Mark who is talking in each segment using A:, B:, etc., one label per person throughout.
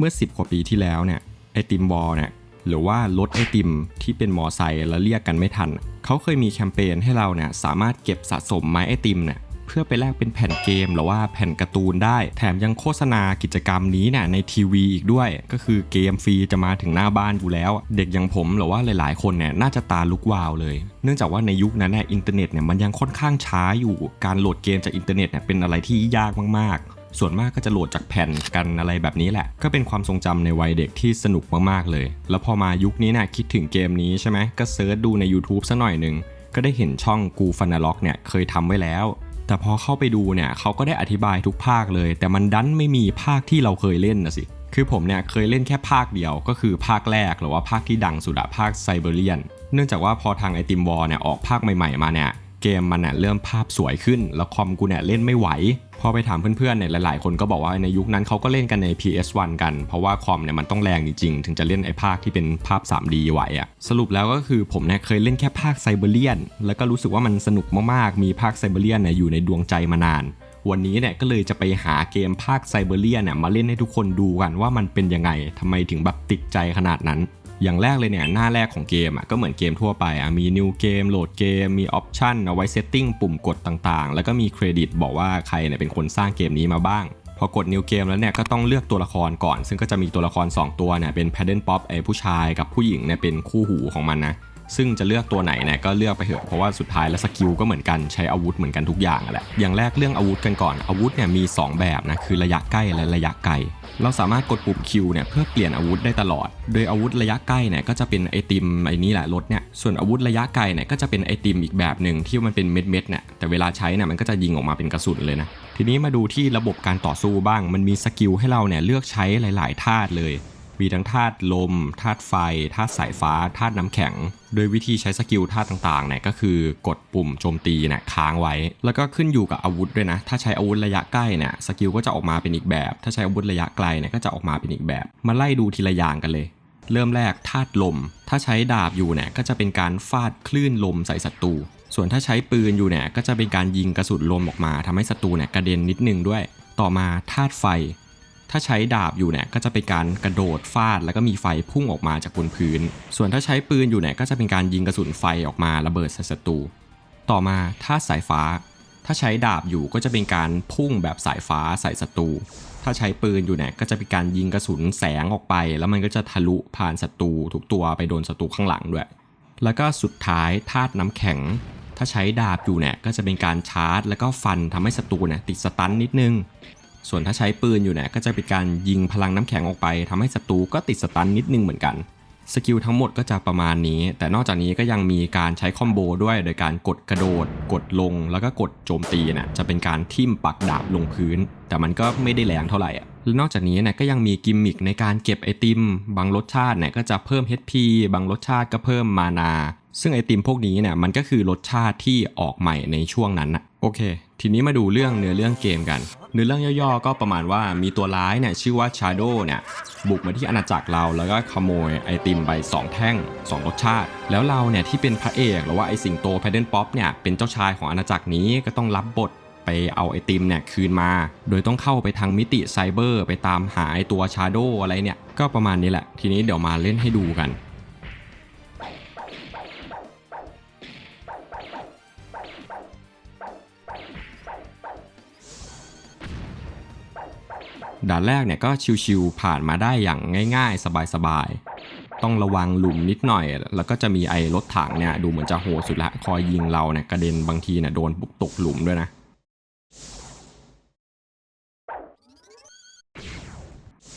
A: เมื่อ 10 กว่าปีที่แล้วเนี่ยไอติมบอลเนี่ยหรือว่ารถไอติมที่เป็นมอไซค์แล้วเรียกกันไม่ทัน เขาเคยมีแคมเปญให้เราเนี่ยสามารถเก็บสะสมไม้ไอติมเนี่ยเพื่อไปแลกเป็นแผ่นเกมหรือว่าแผ่นการ์ตูนได้ แถมยังโฆษณากิจกรรมนี้เนี่ยในทีวีอีกด้วย ก็คือเกมฟรีจะมาถึงหน้าบ้านอยู่แล้ว เด็กอย่างผมหรือว่าหลาย ๆ คนเนี่ยน่าจะตาลุกวาวเลย เนื่องจากว่าในยุคนั้นเนี่ยอินเทอร์เน็ตเนี่ยมันยังค่อนข้างช้าอยู่ การโหลดเกมจากอินเทอร์เน็ตเนี่ยเป็นอะไรที่ยากมากๆ ส่วนมากก็จะโหลดจากแผ่นกันอะไรแบบนี้แหละ ก็เป็นความทรงจำในวัยเด็กที่สนุกมากๆเลย แล้วพอมายุคนี้นี่ยคิดถึงเกมนี้ใช่ไหมก็เซิร์ชดูใน YouTube ซะหน่อยหนึ่งก็ได้เห็นช่องกูฟัน a ล็อกเนี่ยเคยทำไว้แล้ว แต่พอเข้าไปดูเนี่ยเขาก็ได้อธิบายทุกภาคเลย แต่มันดันไม่มีภาคที่เราเคยเล่นนะสิคือผมเนี่ยเคยเล่นแค่ภาคเดียวก็คือภาคแรกหรือว่าภาคที่ดังสุดอะภาคไซเบเรียน เนื่องจากว่าพอทางไอติมวอลเนี่ยออกภาคใหม่ๆมาเนี่ย เกมมันเนี่ยเริ่มภาพสวยขึ้น แล้วคอมกูเนี่ยเล่นไม่ไหวพอไปถามเพื่อนๆเนี่ยหลายๆ คนก็บอกว่าในยุคนั้นเขาก็เล่นกันใน PS1 กัน เพราะว่าคอมเนี่ยมันต้องแรงจริงๆ ถึงจะเล่นไอ้ภาคที่เป็นภาพ 3D ไหวอะสรุปแล้วก็คือผมเนี่ยเคยเล่นแค่ภาคไซเบเรียน แล้วก็รู้สึกว่ามันสนุกมากๆ มีภาคไซเบเรียนเนี่ยอยู่ในดวงใจมานาน วันนี้เนี่ยก็เลยจะไปหาเกมภาคไซเบเรียนเนี่ยมาเล่นให้ทุกคนดูกันว่ามันเป็นยังไงทำไมถึงแบบติดใจขนาดนั้น อย่างแรกเลยเนี่ยหน้าแรกของเกมอะก็เหมือนเกมทั่วไปอะมี new เกมโหลดเกมมีออปชันเอาไว้เซตติ้งปุ่มกดต่างๆ แล้วก็มีเครดิตบอกว่าใครเนี่ยเป็นคนสร้างเกมนี้มาบ้างพอกด new เกมแล้วเนี่ยก็ต้องเลือกตัวละครก่อน ซึ่งก็จะมีตัวละคร 2 ตัวเนี่ยเป็น paddle pop ไอ้ผู้ชายกับผู้หญิงเนี่ยเป็นคู่หูของมันนะ ซึ่งจะเลือกตัวไหนเนี่ยก็เลือกไปเถอะเพราะว่าสุดท้ายแล้วสกิลก็เหมือนกันใช้อาวุธเหมือนกันทุกอย่างแหละอย่างแรกเรื่องอาวุธกันก่อนอาวุธเนี่ยมี 2 แบบนะคือระยะใกล้และระยะไกลเราสามารถกดปุ่ม Q เนี่ยเพื่อเปลี่ยนอาวุธได้ตลอด โดยอาวุธระยะใกล้เนี่ยก็จะเป็นไอติมไอ้นี่แหละรถเนี่ย ส่วนอาวุธระยะไกลเนี่ยก็จะเป็นไอติมอีกแบบหนึ่งที่มันเป็นเม็ดเม็ดเนี่ย แต่เวลาใช้เนี่ยมันก็จะยิงออกมาเป็นกระสุนเลยนะ ทีนี้มาดูที่ระบบการต่อสู้บ้าง มันมีสกิลให้เราเนี่ยเลือกใช้หลายๆธาตุเลย มีทั้งธาตุลมธาตุไฟธาตุสายฟ้าธาตุน้ำแข็ง โดยวิธีใช้สกิลธาตุต่างๆเนี่ยก็คือกดปุ่มโจมตีเนี่ยค้างไว้ แล้วก็ขึ้นอยู่กับอาวุธด้วยนะ ถ้าใช้อาวุธระยะใกล้เนี่ยสกิลก็จะออกมาเป็นอีกแบบ ถ้าใช้อาวุธระยะไกลเนี่ยก็จะออกมาเป็นอีกแบบ มาไล่ดูทีละอย่างกันเลย เริ่มแรกธาตุลม ถ้าใช้ดาบอยู่เนี่ยก็จะเป็นการฟาดคลื่นลมใส่ศัตรูส่วนถ้าใช้ปืนอยู่เนี่ยก็จะเป็นการยิงกระสุนลมออกมาทำให้ศัตรูเนี่ยกระเด็นนิดนึงด้วย ต่อมาธาตุไฟ ถ้าใช้ดาบอยู่เนี่ยก็จะเป็นการกระโดดฟาด แล้วก็มีไฟพุ่งออกมาจากบนพื้น ส่วนถ้าใช้ปืนอยู่เนี่ยก็จะเป็นการยิงกระสุนไฟออกมาระเบิดใส่ศัตรู ต่อมาธาตุสายฟ้า ถ้าใช้ดาบอยู่ก็จะเป็นการพุ่งแบบสายฟ้าใส่ศัตรู ถ้าใช้ปืนอยู่เนี่ยก็จะเป็นการยิงกระสุนแสงออกไป แล้วมันก็จะทะลุผ่านศัตรูทุกตัวไปโดนศัตรูข้างหลังด้วย แล้วก็สุดท้ายธาตุน้ำแข็ง ถ้าใช้ดาบอยู่เนี่ยก็จะเป็นการชาร์จ แล้วก็ฟันทำให้ศัตรูเนี่ยติดสตันนิดนึง ส่วนถ้าใช้ปืนอยู่เนี่ยก็จะเป็นการยิงพลังน้ำแข็งออกไปทำให้ศัตรูก็ติดสตันนิดนึงเหมือนกันสกิลทั้งหมดก็จะประมาณนี้ แต่นอกจากนี้ก็ยังมีการใช้คอมโบด้วย โดยการกดกระโดด กดลง แล้วก็กดโจมตีเนี่ยจะเป็นการทิ่มปักดาบลงพื้น แต่มันก็ไม่ได้แรงเท่าไหร่อะและนอกจากนี้เนี่ยก็ยังมีกิมมิคในการเก็บไอติม บางรสชาติเนี่ยก็จะเพิ่ม HP บางรสชาติก็เพิ่มมานา ซึ่งไอติมพวกนี้เนี่ยมันก็คือรสชาติที่ออกใหม่ในช่วงนั้นนะโอเค ทีนี้มาดูเรื่องเนื้อเรื่องเกมกัน เนื้อเรื่องย่อๆ ก็ประมาณว่ามีตัวร้ายเนี่ยชื่อว่า Shadow เนี่ยบุกมาที่อาณาจักรเราแล้วก็ขโมยไอติมไป 2 แท่ง 2 รสชาติ แล้วเราเนี่ยที่เป็นพระเอกหรือว่าไอสิงโตแพดเดิลป๊อปเนี่ยเป็นเจ้าชายของอาณาจักรนี้ก็ต้องรับบทไปเอาไอติมเนี่ยคืนมา โดยต้องเข้าไปทางมิติไซเบอร์ ไปตามหาไอตัว Shadow อะไรเนี่ย ก็ประมาณนี้แหละ ทีนี้เดี๋ยวมาเล่นให้ดูกัน ด่านแรกเนี่ยก็ชิวๆผ่านมาได้อย่างง่าย ๆ สบายๆ ต้องระวังหลุมนิดหน่อย แล้วก็จะมีไอ้รถถังเนี่ยดูเหมือนจะโหดสุดละคอยยิงเราเนี่ยกระเด็นบางทีเนี่ยโดนตกหลุมด้วยนะ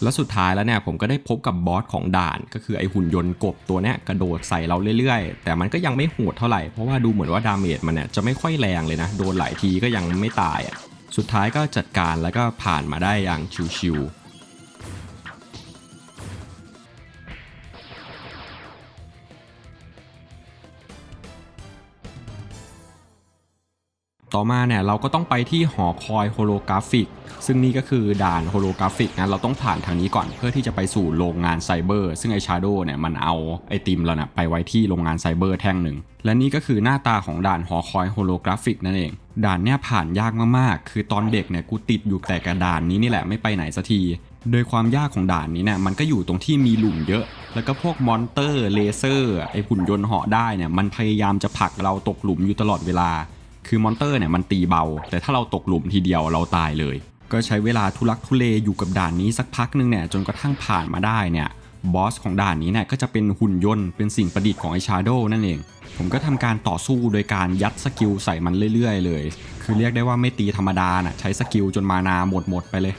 A: แล้วสุดท้ายแล้วเนี่ยผมก็ได้พบกับบอสของด่าน ก็คือไอหุ่นยนต์กบตัวเนี้ยกระโดดใส่เราเรื่อยๆ แต่มันก็ยังไม่โหดเท่าไหร่เพราะว่าดูเหมือนว่าดาเมจมันเนี่ยจะไม่ค่อยแรงเลยนะ โดนหลายทีก็ยังไม่ตายอะ สุดท้ายก็จัดการแล้วก็ผ่านมาได้อย่างชิวๆต่อมาเนี่ยเราก็ต้องไปที่หอคอยโฮโลกราฟิก ซึ่งนี่ก็คือด่านโฮโลกราฟิกนะเราต้องผ่านทางนี้ก่อนเพื่อที่จะไปสู่โรงงานไซเบอร์ซึ่งไอชาโดเนี่ยมันเอาไอติมเรานะไปไว้ที่โรงงานไซเบอร์แท่งหนึ่ง และนี่ก็คือหน้าตาของด่านหอคอยโฮโลกราฟิกนั่นเอง ด่านเนี่ยผ่านยากมากๆ คือตอนเด็กเนี่ยกูติดอยู่แต่กระดานนี้นี่แหละไม่ไปไหนสักที โดยความยากของด่านนี้เนี่ยมันก็อยู่ตรงที่มีหลุมเยอะ แล้วก็พวกมอนเตอร์เลเซอร์ไอหุ่นยนต์เหาะได้เนี่ยมันพยายามจะผลักเราตกหลุมอยู่ตลอดเวลา คือมอนเตอร์เนี่ยมันตีเบา แต่ถ้าเราตกหลุมทีเดียวเราตายเลย ก็ใช้เวลาทุลักทุเลอยู่กับด่านนี้สักพักหนึงเนี่ยจนกระทั่งผ่านมาได้เนี่ยบอสของด่านนี้เนี่ยก็จะเป็นหุ่นยนต์เป็นสิ่งประดิษฐ์ของไอชาโดนั่นเอง ผมก็ทำการต่อสู้โดยการยัดสกิลใส่มันเรื่อยๆ เลย คือเรียกได้ว่าไม่ตีธรรมดาน่ะใช้สกิลจนมานาหมดหมดไปเลย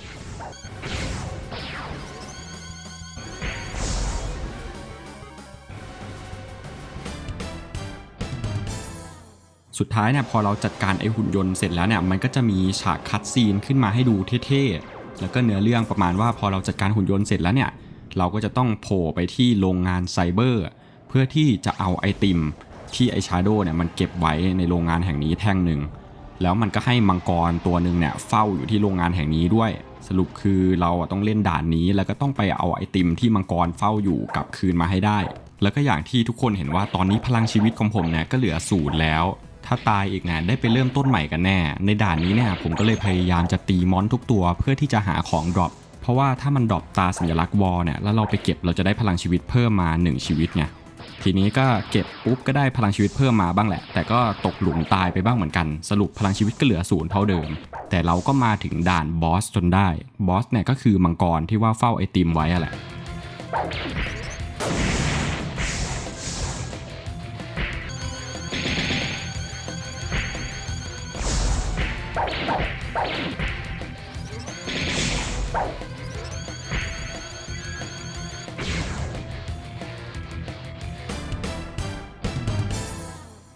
A: สุดท้ายเนี่ยพอเราจัดการไอหุ่นยนต์เสร็จแล้วเนี่ยมันก็จะมีฉากคัดซีนขึ้นมาให้ดูเท่ๆ แล้วก็เนื้อเรื่องประมาณว่าพอเราจัดการหุ่นยนต์เสร็จแล้วเนี่ยเราก็จะต้องโผล่ไปที่โรงงานไซเบอร์ เพื่อที่จะเอาไอติม ที่ไอชาโดเนี่ยมันเก็บไว้ในโรงงานแห่งนี้แท่งหนึ่งแล้วมันก็ให้มังกรตัวหนึ่งเนี่ยเฝ้าอยู่ที่โรงงานแห่งนี้ด้วย สรุปคือเราต้องเล่นด่านนี้แล้วก็ต้องไปเอาไอติมที่มังกรเฝ้าอยู่กลับคืนมาให้ได้ แล้วก็อย่างที่ทุกคนเห็นว่าตอนนี้พลังชีวิตของผมเนี่ยก็เหลือศูนย์แล้ว ถ้าตายอีกเนี่ยได้ไปเริ่มต้นใหม่กันแน่ ในด่านนี้เนี่ยผมก็เลยพยายามจะตีมอนทุกตัวเพื่อที่จะหาของดรอปเพราะว่าถ้ามันดรอปตาสัญลักษณ์วอลเนี่ยแล้วเราไปเก็บเราจะได้พลังชีวิตเพิ่มมา 1 ชีวิตไง ทีนี้ก็เก็บปุ๊บก็ได้พลังชีวิตเพิ่มมาบ้างแหละ แต่ก็ตกหลุมตายไปบ้างเหมือนกัน สรุปพลังชีวิตก็เหลือศูนย์เท่าเดิม แต่เราก็มาถึงด่านบอสจนได้ บอสเนี่ยก็คือมังกรที่ว่าเฝ้าไอติมไว้อะแหละ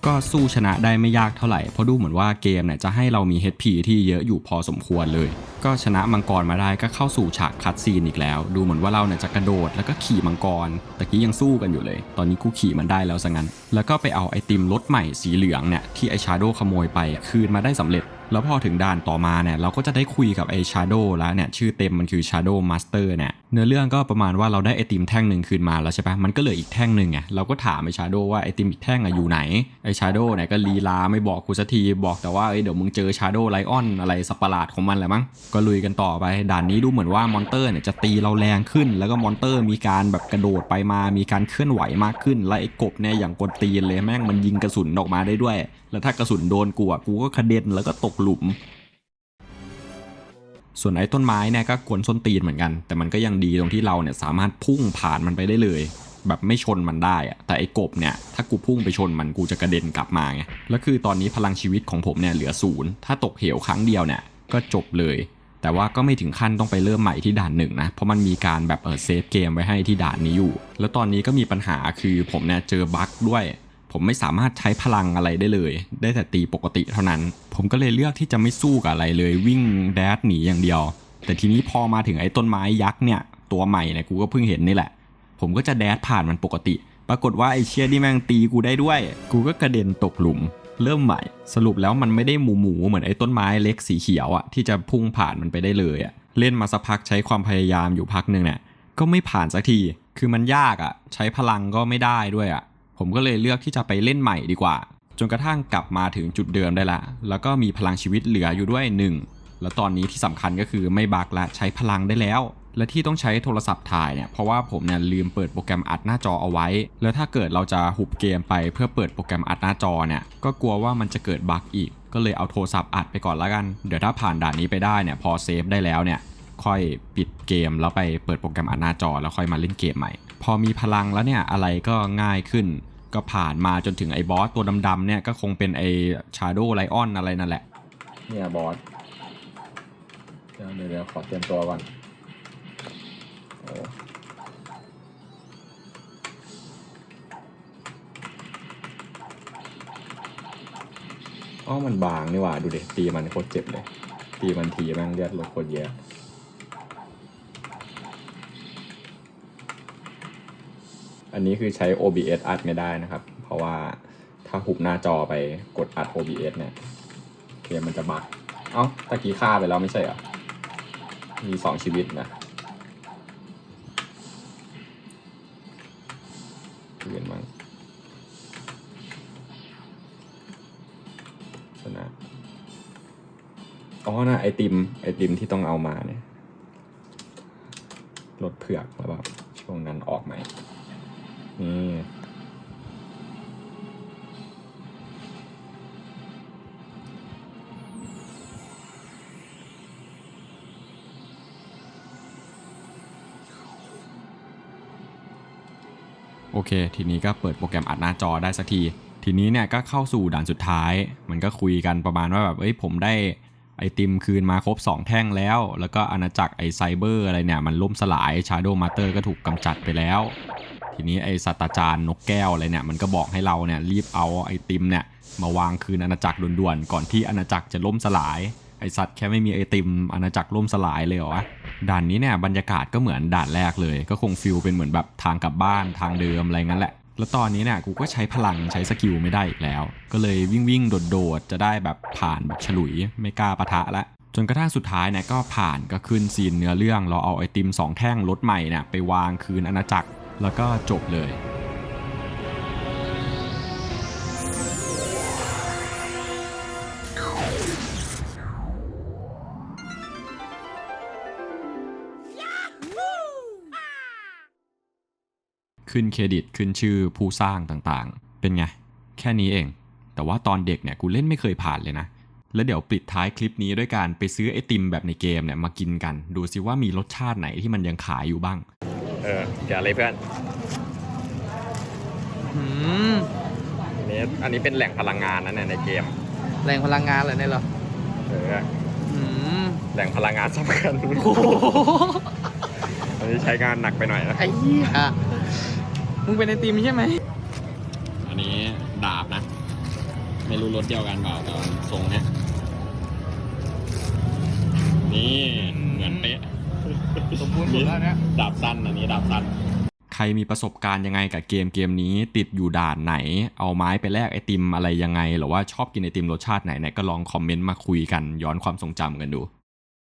A: ก็สู้ชนะได้ไม่ยากเท่าไหร่ เพราะดูเหมือนว่าเกมเนี่ยจะให้เรามี HP ที่เยอะอยู่พอสมควรเลย ก็ชนะมังกรมาได้ก็เข้าสู่ฉากคัดซีนอีกแล้ว ดูเหมือนว่าเราเนี่ยจะกระโดดแล้วก็ขี่มังกรตะกี้ยังสู้กันอยู่เลย ตอนนี้กูขี่มันได้แล้วซะงั้น แล้วก็ไปเอาไอติมรถใหม่สีเหลืองเนี่ยที่ไอชาโดขโมยไปคืนมาได้สำเร็จแล้วพอถึงด่านต่อมาเนี่ยเราก็จะได้คุยกับไอ้ชาโดแล้วเนี่ยชื่อเต็มมันคือ Shadow Master เนี่ยเนื้อเรื่องก็ประมาณว่าเราได้ไอติมแท่งหนึ่งคืนมาแล้วใช่ปะมันก็เหลืออีกแท่งหนึ่งไงเราก็ถามไอชาโดว่าไอติมอีกแท่งอะอยู่ไหนไอชาโดเนี่ยก็ลีลาไม่บอกกูสักทีบอกแต่ว่าเอ้เดี๋ยวมึงเจอชาโดไลออนอะไรสัปหลาดของมันแหละมั้งก็ลุยกันต่อไปด่านนี้ดูเหมือนว่ามอนเตอร์เนี่ยจะตีเราแรงขึ้น แล้วก็มอนเตอร์มีการแบบกระโดดไปมา มีการเคลื่อนไหวมากขึ้นและไอ้กบเนี่ยอย่างกดตีนเลยแม่งมันยิงกระสุนออกมาได้ด้วย แล้วถ้ากระสุนโดนกูอะกูก็กระเด็นแล้วก็ตกหลุม ส่วนไอ้ต้นไม้เนี่ยก็กวนส้นตีนเหมือนกัน แต่มันก็ยังดีตรงที่เราเนี่ยสามารถพุ่งผ่านมันไปได้เลย แบบไม่ชนมันได้อะแต่ไอ้กบเนี่ยถ้ากูพุ่งไปชนมันกูจะกระเด็นกลับมาไงแล้วคือตอนนี้พลังชีวิตของผมเนี่ยเหลือศูนย์ถ้าตกเหวครั้งเดียวเนี่ยก็จบเลย แต่ว่าก็ไม่ถึงขั้นต้องไปเริ่มใหม่ที่ด่านหนึ่งนะเพราะมันมีการแบบเออเซฟเกมไว้ให้ที่ด่านนี้อยู่ แล้วตอนนี้ก็มีปัญหาคือผมเนี่ยเจอบั๊กด้วย ผมไม่สามารถใช้พลังอะไรได้เลย ได้แต่ตีปกติเท่านั้น ผมก็เลยเลือกที่จะไม่สู้กับอะไรเลยวิ่งแดดหนีอย่างเดียว แต่ทีนี้พอมาถึงไอ้ต้นไม้ยักษ์เนี่ยตัวใหม่เนี่ยกูก็เพิ่งเห็นนี่แหละ ผมก็จะแดดผ่านมันปกติ ปรากฏว่าไอ้เชี่ยนี่แม่งตีกูได้ด้วย กูก็กระเด็นตกหลุม เริ่มใหม่ สรุปแล้วมันไม่ได้หมูหมูเหมือนไอ้ต้นไม้เล็กสีเขียวอะที่จะพุ่งผ่านมันไปได้เลยอะเล่นมาสักพักใช้ความพยายามอยู่พักหนึ่งเนี่ยก็ไม่ผ่านสักที คือมันยากอะใช้พลังก็ไม่ได้ด้วยอะ ผมก็เลยเลือกที่จะไปเล่นใหม่ดีกว่า จนกระทั่งกลับมาถึงจุดเดิมได้ละ แล้วก็มีพลังชีวิตเหลืออยู่ด้วยหนึ่งแล้วตอนนี้ที่สำคัญก็คือไม่บักละใช้พลังได้แล้ว และที่ต้องใช้โทรศัพท์ถ่ายเนี่ยเพราะว่าผมเนี่ยลืมเปิดโปรแกรมอัดหน้าจอเอาไว้ แล้วถ้าเกิดเราจะหุบเกมไปเพื่อเปิดโปรแกรมอัดหน้าจอเนี่ยก็กลัวว่ามันจะเกิดบั๊กอีก ก็เลยเอาโทรศัพท์อัดไปก่อนละกัน เดี๋ยวถ้าผ่านด่านนี้ไปได้เนี่ยพอเซฟได้แล้วเนี่ยค่อยปิดเกมแล้วไปเปิดโปรแกรมอัดหน้าจอแล้วค่อยมาเล่นเกมใหม่ พอมีพลังแล้วเนี่ยอะไรก็ง่ายขึ้น ก็ผ่านมาจนถึงไอ้บอสตัวดำๆเนี่ยก็คงเป็นไอ้ชาโดไลออนอะไรนั่นแหละ เนี่ยบอสเดี๋ยวเดี๋ยวเดี๋ยขอเตรียมตัวก่อนโอ้อ้อมันบางนี่หว่าดูดิตีมันโคตรเจ็บเลย ตีมันทีแม่งเลือดลดโคตรเยอะ อันนี้คือใช้ OBS อัดไม่ได้นะครับ เพราะว่าถ้าหุบหน้าจอไปกดอัด OBS เนี่ยเกมมันจะบักเอ้าตะกี้ฆ่าไปแล้วไม่ใช่เหรอ มีสองชีวิตนะเปลี่ยนมั้งชนะอ๋อนะไอติม ไอติมที่ต้องเอามาเนี่ย รถเผือกแล้วแบบช่วงนั้นออกใหม นี่โอเค ทีนี้ก็เปิดโปรแกรมอัดหน้าจอได้สักที ทีนี้เนี่ยก็เข้าสู่ด่านสุดท้าย มันก็คุยกันประมาณว่าแบบ เอ้ย ผมได้ไอติมคืนมาครบ 2 แท่งแล้ว แล้วก็อาณาจักรไอไซเบอร์อะไรเนี่ย มันล่มสลายชาร์โดมาเตอร์ก็ถูกกำจัดไปแล้ว ทีนี้ไอสัตราจารย์นกแก้วอะไรเนี่ยมันก็บอกให้เราเนี่ยรีบเอาไอติมเนี่ยมาวางคืนอาณาจักรด่วนๆก่อนที่อาณาจักรจะล่มสลายไอสัตว์แค่ไม่มีไอติมอาณาจักรล่มสลายเลยเหรอวะด่านนี้เนี่ยบรรยากาศก็เหมือนด่านแรกเลย ก็คงฟิลเป็นเหมือนแบบทางกลับบ้านทางเดิมอะไรงั้นแหละ แล้วตอนนี้เนี่ยกูก็ใช้พลังใช้สกิลไม่ได้อีกแล้ว ก็เลยวิ่งวิ่งๆโดดจะได้แบบผ่านแบบฉลุยไม่กล้าปะทะละจนกระทั่งสุดท้ายเนี่ยก็ผ่านก็ขึ้นซีนเนื้อเรื่องเราเอาไอติมสองแท่งรถใหม่เนี่ยไปวางคืนอาณาจักร แล้วก็จบเลย ขึ้นเครดิตขึ้นชื่อผู้สร้างต่างๆ เป็นไง แค่นี้เอง แต่ว่าตอนเด็กเนี่ยกูเล่นไม่เคยผ่านเลยนะแล้วเดี๋ยวปิดท้ายคลิปนี้ด้วยการไปซื้อไอติมแบบในเกมเนี่ยมากินกัน ดูซิว่ามีรสชาติไหนที่มันยังขายอยู่บ้าง เออเดี๋ยวอะไรเพื่อน
B: อืม
A: อันนี้อันนี้เป็นแหล่งพลังงานนะเนี่ยในเกม
B: แรงพลังงานเหรอเนี่ยเหรอ
A: เออ
B: อืม
A: แหล่งพลังงานสำคัญ
B: โอ้โห
A: อันนี้ใช้งานหนักไปหน่อยนะ
B: ไอ้เหี้ยมึงเป็นไอติมใช่ไหม
A: อันนี้ดาบนะ ไม่รู้รถเดียวกันเปล่าแต่ว่าทรงเนี้ยนี่เหมือนเป๊ะ
B: สมบูรณ์สุดแล้วเนี่ย
A: ดาบสั้นอันนี้ดาบสั้นใครมีประสบการณ์ยังไงกับเกมเกมนี้ ติดอยู่ด่านไหน เอาไม้ไปแลกไอติมอะไรยังไง หรือว่าชอบกินไอติมรสชาติไหนเนี่ยก็ลองคอมเมนต์มาคุยกันย้อนความทรงจำกันดู